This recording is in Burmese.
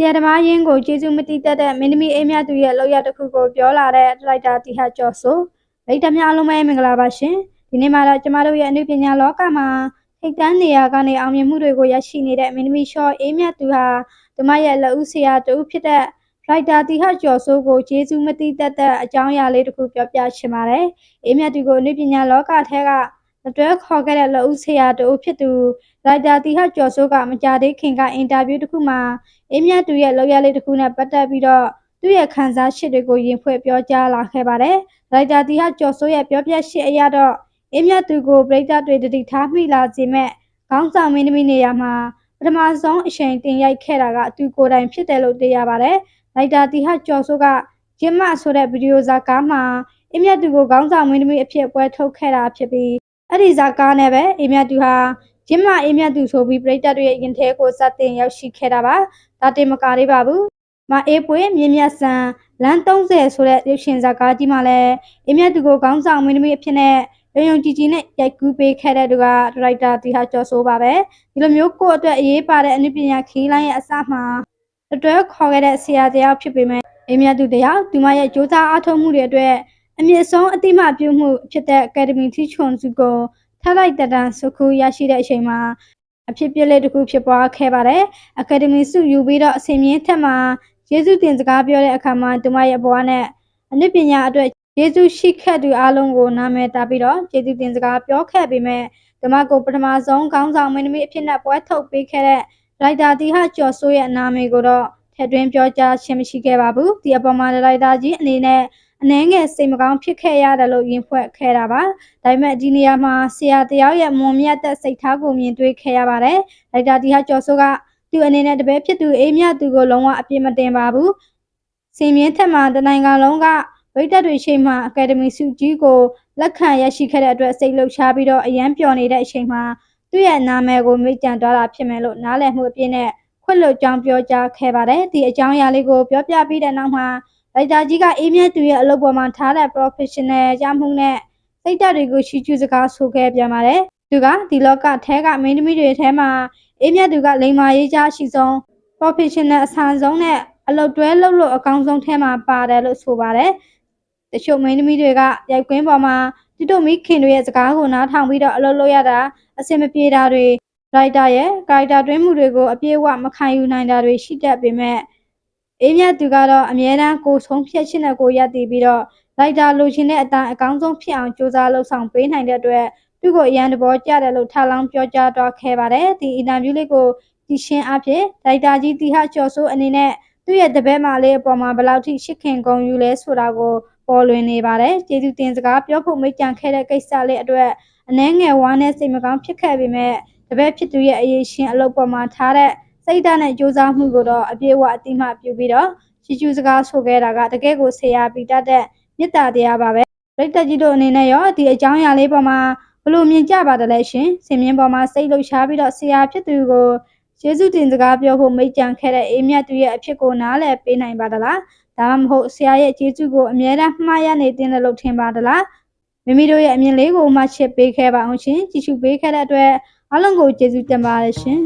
ရာသမားရင်းကိုကျေးဇူးမတိတတ်တဲ့မင်းသမီးအိမ်မြသူရဲ့လောက်ရတစ်ခုကိုပြောလာတဲ့ဒရိုက်တာတီဟာကျော်ဆိုမိတ်တများအားလုံးပဲမင်္ဂလာပါရှင်ဒီနေ့မှာတော့ကျမတို့ရဲ့အနုပညာလောကမှာထိတ်တန်းနေရာကနေအောင်မြင်မှုတွေကိုရရှိနေတဲ့မင်းသမီးရှော့အိမ်မြသူဟာသူမရဲ့လက်ဦးဆရာတူဖြစ်တဲ့ဒရိုက်တာတီဟာကျော်ဆိုကိုကျေးဇူးမတိတတ်တဲ့အကြောင်းအရာလေးတစ်ခုပြောပြချင်ပါတယ်အိမ်မြသူကိုအနုပညာလောကထဲက အတွဲခေါ်ခဲ့တဲ့လက်ဦးဆရာတူဖြစ်သူဒရိုက်တာတီဟာကျော်ဆိုကမကြသေးခင်ကအင်တာဗျူးတစ်ခုမှာအင်းမြတ်သူရဲ့လောက်ရလေးတစ်ခုနဲ့ပတ်သက်ပြီးတော့သူ့ရဲ့ခံစားချက်တွေကိုရင်ဖွဲ့ပြောကြားလာခဲ့ပါတယ်။ရိုက်တာတီဟာကျော်စိုးရဲ့ပြောပြချက်အရတော့အင်းမြတ်သူကိုပရိသတ်တွေတတိထားမိလာစေမဲ့ခေါင်းဆောင်မင်းသမီးနေရာမှာပထမဆုံးအချိန်တင်ရိုက်ခဲ့တာကသူကိုယ်တိုင်ဖြစ်တယ်လို့သိရပါတယ်။ရိုက်တာတီဟာကျော်စိုးကဂျင်းမဆိုတဲ့ဗီဒီယိုဇာကားမှာအင်းမြတ်သူကိုခေါင်းဆောင်မင်းသမီးအဖြစ်ပွဲထုတ်ခဲ့တာဖြစ်ပြီး အဲ့ဒီဇာကားနဲ့ပဲအင်းမြတ်သူဟာကျင်းမအေးမြတ်သူဆိုပြီးပြည်သက်တွေရဲ့ရင်ထဲကိုစတင်ရောက်ရှိခဲ့တာပါဒါတင်မကလေးပါဘူးမအေးပွေမြင်းမြတ်ဆန်လမ်း30ဆိုတဲ့ရုပ်ရှင်ဇာတ်ကားကြီးမှာလည်းအေးမြတ်သူကိုခေါင်းဆောင်မင်းသမီးအဖြစ်နဲ့ရုံရုံကြည်ကြည်နဲ့ရိုက်ကူးပေးခဲ့တဲ့သူကဒရိုက်တာတီဟာကျော်ဆိုးပါပဲဒီလိုမျိုးကိုယ့်အတွက်အရေးပါတဲ့အနုပညာခီးလိုင်းရဲ့အစမှာအတွဲခေါ်ခဲ့တဲ့ဆရာတရားဖြစ်ပေမဲ့အေးမြတ်သူတရားသူမရဲ့စ조사အားထုတ်မှုတွေအတွက် အမြင့်ဆုံးအတိမပြုမှုဖြစ်တဲ့ Academy ထီချွန်စုကိုထပ်လိုက်တတန်စုခုရရှိတဲ့အချိန်မှာအဖြစ်ပြက်လေးတစ်ခုဖြစ်ပွားခဲ့ပါတယ်။ Academy စုယူပြီးတော့အစီအမြင့်ထက်မှာယေရှုတင်စကားပြောတဲ့အခါမှာသူမရဲ့ဘဝနဲ့အနုပညာအတွက်ယေရှုရှိခဲ့သူအလုံးကိုနာမည်တာပြီးတော့ယေရှုတင်စကားပြောခဲ့ပေမဲ့သူမကိုပထမဆုံးခေါင်းဆောင်မင်းသမီးအဖြစ်နဲ့ပွဲထုတ်ပေးခဲ့တဲ့ရိုက်တာတီဟာကျော်စိုးရဲ့နာမည်ကိုတော့ထည့်သွင်းပြောကြားခြင်းမရှိခဲ့ပါဘူး။ဒီအပေါ်မှာရိုက်တာကြီးအနေနဲ့ အနှဲငယ်စိတ်မကောင်းဖြစ်ခဲ့ရတယ်လို့ယင်ဖွဲ့ခဲ့တာပါ။ဒါပေမဲ့ဒီနေရာမှာဆရာတယောက်ရဲ့မွန်မြတ်တဲ့စိတ်ထားကိုမြင်တွေ့ခဲ့ရပါတယ်။ဒါတာဒီဟာကျော်စိုးကသူအနေနဲ့တပည့်ဖြစ်သူအေးမြသူကိုလုံးဝအပြစ်မတင်ပါဘူး။စင်မြင့်ထက်မှာတနိုင်ငံလုံးကဝိတက်တွေရှိမှအကယ်ဒမီစုကြီးကိုလက်ခံရရှိခဲ့တဲ့အတွက်စိတ်လှုပ်ရှားပြီးတော့အရန်ပျော်နေတဲ့အချိန်မှာသူ့ရဲ့နာမည်ကိုမိတ်ကြံသွားတာဖြစ်မယ်လို့နားလည်မှုအပြည့်နဲ့ခွင့်လွှတ်ကြောင်းပြောကြားခဲ့ပါတယ်။ဒီအကြောင်းအရာလေးကိုပြောပြပြီးတဲ့နောက်မှာ ရိုက်တာကြီးကအေးမြတ်သူရဲ့အလုပ်ပေါ်မှာထားတဲ့ professional ရမှုနဲ့စိတ်ဓာတ်တွေကိုရှီကျူးစကားဆိုခဲ့ပြန်ပါတယ်။သူကဒီလောကထဲကမင်းသမီးတွေထဲမှာအေးမြတ်သူကလိမ္မာရေးကြရှိဆုံး professional အဆန်ဆုံးနဲ့အလုပ်တွဲလုပ်လို့အကောင်းဆုံးထဲမှာပါတယ်လို့ဆိုပါတယ်။တချို့မင်းသမီးတွေကရိုက်ကွင်းပေါ်မှာသူတို့မိခင်တွေရဲ့စကားကိုနားထောင်ပြီးတော့အလုပ်လုပ်ရတာအဆင်မပြေတာတွေရိုက်တာရဲ့ကာရိုက်တာတွင်းမှုတွေကိုအပြည့်အဝမခံယူနိုင်တာတွေရှိတတ်ပေမဲ့ အေးမြတ်သူကတော့အမြဲတမ်းကိုဆုံးဖြတ်ခြင်းနဲ့ကိုရပ်တည်ပြီးတော့လိုက်တာလိုချင်တဲ့အတိုင်းအကောင်းဆုံးဖြစ်အောင်ကြိုးစားလှုပ်ဆောင်ပေးနိုင်တဲ့အတွက်သူ့ကိုအရန်တဘောကြတယ်လို့ထားလောင်းပြောကြားတော့ခဲ့ပါတယ်ဒီအင်တာဗျူးလေးကိုကြည့်ရှင်းအဖြစ်ဒါရိုက်တာကြီးတီဟာကျော်စိုးအနေနဲ့သူ့ရဲ့တပည့်မလေးအပေါ်မှာဘယ်လောက်ထိရှစ်ခင်ဂုံယူလဲဆိုတာကိုပေါ်လွင်နေပါတယ်ကျေးဇူးတင်စကားပြောဖို့မိတ်ကြံခဲ့တဲ့ကိစ္စလေးအတွက်အနှဲငယ်ဝါနဲ့စိတ်မကောင်းဖြစ်ခဲ့ပေမဲ့တပည့်ဖြစ်သူရဲ့အရေးရှင်အလုပ်ပေါ်မှာထားတဲ့ စိတ်ဓာတ်နဲ့ကြိုးစားမှုကိုတော့အပြည့်အဝအတိမပြုပြီးတော့ချီကျူးစကားဆိုခဲ့တာကတကယ်ကိုဆရာပီတတ်တဲ့မေတ္တာတရားပါပဲရိတ်တက်ကြီးတို့အနေနဲ့ရောဒီအကြောင်းအရာလေးပေါ်မှာဘလို့မြင်ကြပါတယ်လဲရှင်စင်မြင့်ပေါ်မှာစိတ်လှုပ်ရှားပြီးတော့ဆရာဖြစ်သူကိုယေရှုတင်စကားပြောဖို့မိတ်ကြံခဲ့တဲ့အေးမြတ်သူရဲ့အဖြစ်ကိုနားလည်ပေးနိုင်ပါသလားဒါမှမဟုတ်ဆရာရဲ့ကျေးဇူးကိုအမြဲတမ်းမှားရနေတင်တယ်လို့ထင်ပါသလားမိမိတို့ရဲ့အမြင်လေးကိုမှချစ်ပေးခဲ့ပါအောင်ရှင်ကြည့်ရှုပေးခဲ့တဲ့အတွက်အားလုံးကိုကျေးဇူးတင်ပါတယ်ရှင်